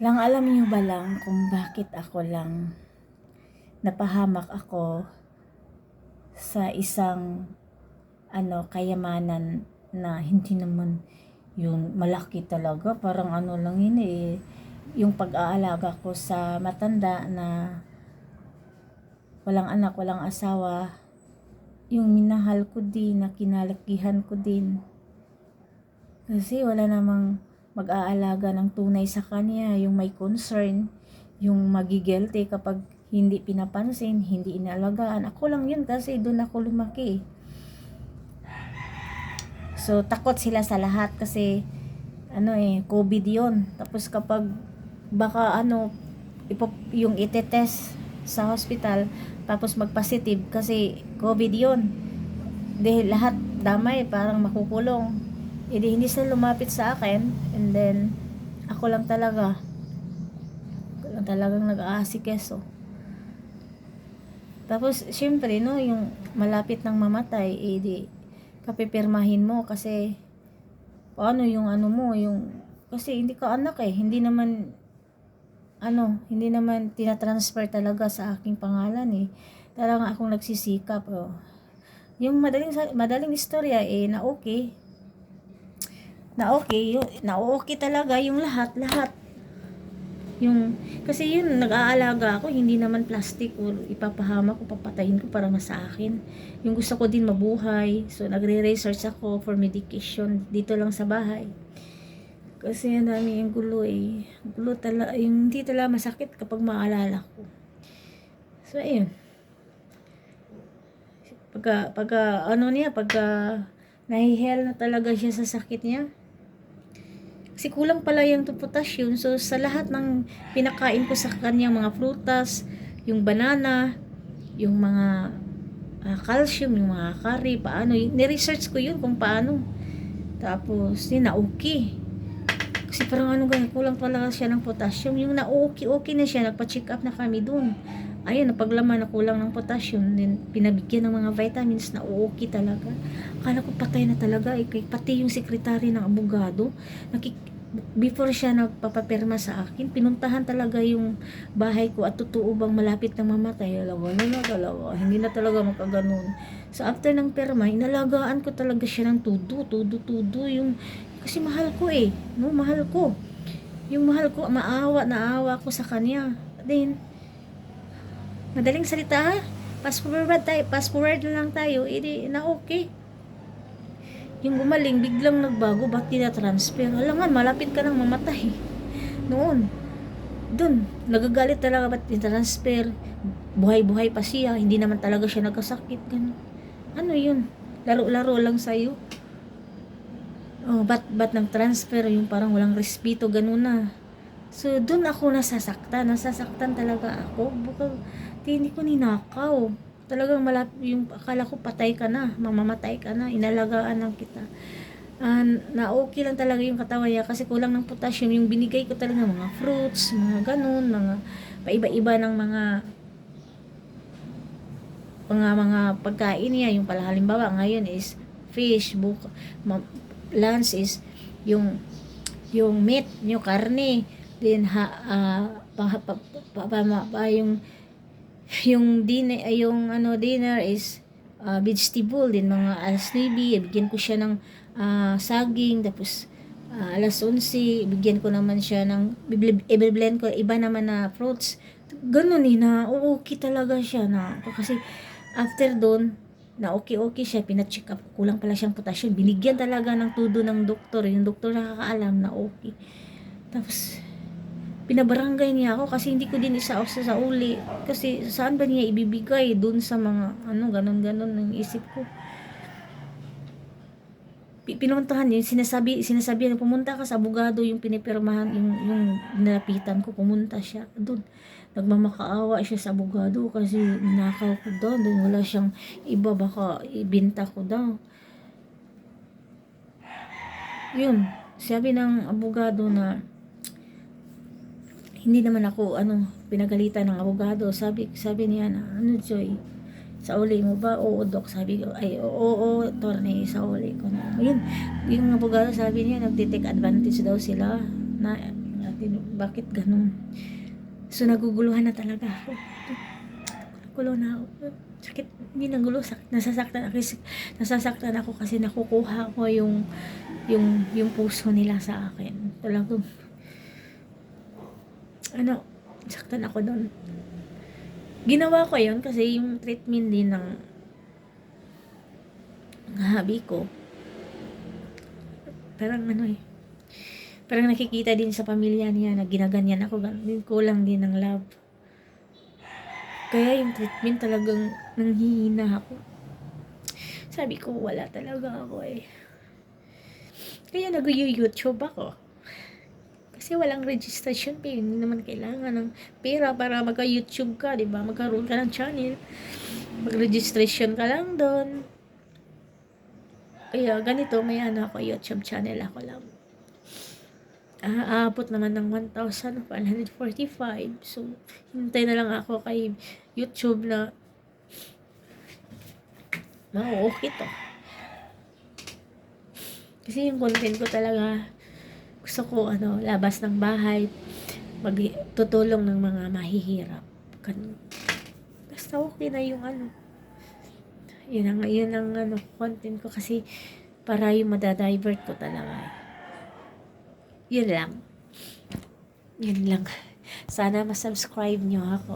Lang alam niyo ba lang kung bakit ako lang napahamak ako sa isang ano kayamanan na hindi naman yung malaki talaga? Parang ano lang yun eh. Yung pag-aalaga ko sa matanda na walang anak, walang asawa yung minahal ko din, na kinalakihan ko din. Kasi wala namang mag-aalaga ng tunay sa kanya, yung may concern, yung magigilty kapag hindi pinapansin, hindi inalagaan. Ako lang yun kasi doon ako lumaki. So, takot sila sa lahat kasi ano eh, COVID yun. Tapos kapag baka ano, ipop, yung itetest sa hospital, tapos magpositive kasi COVID yun. Dahil lahat damay, parang makukulong. Hindi, hindi sila lumapit sa akin. And then, ako lang talaga. Ako lang talagang nag-aasikeso. Tapos, syempre, no, yung malapit ng mamatay, eh, di, kapipirmahin mo kasi, paano yung ano mo, yung, kasi hindi ka anak eh, hindi naman, ano, hindi naman tinatransfer talaga sa aking pangalan eh. Talagang akong nagsisikap. Oh. Yung madaling, madaling istorya eh, na okay, na okay, yung, na okay talaga yung lahat, lahat. Yung, kasi yun, nag-aalaga ako, hindi naman plastic o ipapahama ko, papatayin ko para na sa akin. Yung gusto ko din mabuhay, so nagre-research ako for medication dito lang sa bahay. Kasi ang dami yung gulo eh. Gulo talaga, yung hindi talaga masakit kapag maalala ko. So, ayun. Pagka, pagka, ano niya, pagka nahihel na talaga siya sa sakit niya, kasi kulang pala yung potassium. So, sa lahat ng pinakain ko sa kanyang mga prutas, yung banana, yung mga uh, calcium, yung mga curry, paano. Ni-research ko yun kung paano. Tapos, yun na okay. Kasi parang ano ganyan, kulang pala siya ng potassium. Yung na okay, okay na siya, nagpa-check up na kami dun. Ayun, napaglaman na kulang ng potassium. Then, pinabigyan ng mga vitamins na okay talaga. Akala ko patay na talaga. Eh, pati yung sekretary ng abogado, nakik before siya nagpapapirma sa akin, pinuntahan talaga yung bahay ko at totoo bang malapit na mamatay. Alam ano na talaga, hindi na talaga makaganon. So after ng perma, inalagaan ko talaga siya ng tudo, tudo, tudo. Yung, kasi mahal ko eh, no, mahal ko. Yung mahal ko, maawa, naawa ko sa kanya. Then, madaling salita ha, fast forward tayo, fast forward lang tayo, edi na okay yung gumaling, biglang nagbago, ba't transfer Alam nga, malapit ka nang mamatay. Noon. Doon, nagagalit talaga ba't transfer Buhay-buhay pa siya, hindi naman talaga siya nagkasakit. Ganun. Ano yun? Laro-laro lang sa'yo. Oh, ba't, ba't nang transfer yung parang walang respeto, ganun na. So, doon ako nasasaktan. Nasasaktan talaga ako. Baka, hindi ko ninakaw talagang malap yung akala ko patay ka na, mamamatay ka na, inalagaan lang kita. Uh, na okay lang talaga yung katawan niya kasi kulang ng potassium. Yung binigay ko talaga mga fruits, mga ganun, mga paiba-iba ng mga mga mga pagkain niya. Yung pala halimbawa ngayon is fish, book, lunch is yung yung meat, yung karne, then ha, uh, pa, pa, pa, pa, yung yung dinner, yung ano dinner is uh, vegetable din mga alas 9 bigyan ko siya ng uh, saging tapos uh, alas 11 bigyan ko naman siya ng i-blend ko iba naman na fruits ganun eh na okay talaga siya na kasi after doon na okay-okay siya, pina-check up, kulang pala siyang potassium. Binigyan talaga ng tudo ng doktor. Yung doktor nakakaalam na okay. Tapos, pinabarangay niya ako kasi hindi ko din isa sa, uli. Kasi saan ba niya ibibigay dun sa mga ano, ganon-ganon ng isip ko. Pinuntahan niya, sinasabi, sinasabi na pumunta ka sa abogado yung pinipirmahan, yung, yung nilapitan ko, pumunta siya doon. Nagmamakaawa siya sa abogado kasi ninakaw ko daw, doon wala siyang iba, baka ibinta ko daw. Yun, sabi ng abogado na hindi naman ako ano pinagalitan ng abogado sabi sabi niya na ano Joy sa uli mo ba oo doc sabi ko ay oo oo attorney sa uli ko na yun yung abogado sabi niya nagte-take advantage daw sila na bakit ganun. So, naguguluhan na talaga ako. Gulo na ako. Sakit, hindi nang gulo. Nasasaktan ako, nasasaktan ako kasi nakukuha ko yung, yung, yung puso nila sa akin. Talagang, ano, saktan ako doon. Ginawa ko yon kasi yung treatment din ng ng habi ko. Parang ano eh. Parang nakikita din sa pamilya niya na ginaganyan ako. Ganun, kulang din ng love. Kaya yung treatment talagang nanghihina ako. Sabi ko, wala talaga ako eh. Kaya nag-YouTube ako. Kasi walang registration fee. Hindi naman kailangan ng pera para magka-YouTube ka, di ba? Magkaroon ka ng channel. Mag-registration ka lang doon. Kaya ganito, may ano ako, YouTube channel ako lang. Aabot naman ng 1,145. So, hintay na lang ako kay YouTube na ma-okay to. Kasi yung content ko talaga, gusto ko, ano, labas ng bahay, magtutulong ng mga mahihirap. Ganun. Basta okay na yung ano. Yun ang, yun ang ano, content ko kasi para yung madadivert ko talaga. Yun lang. Yun lang. Sana masubscribe nyo ako.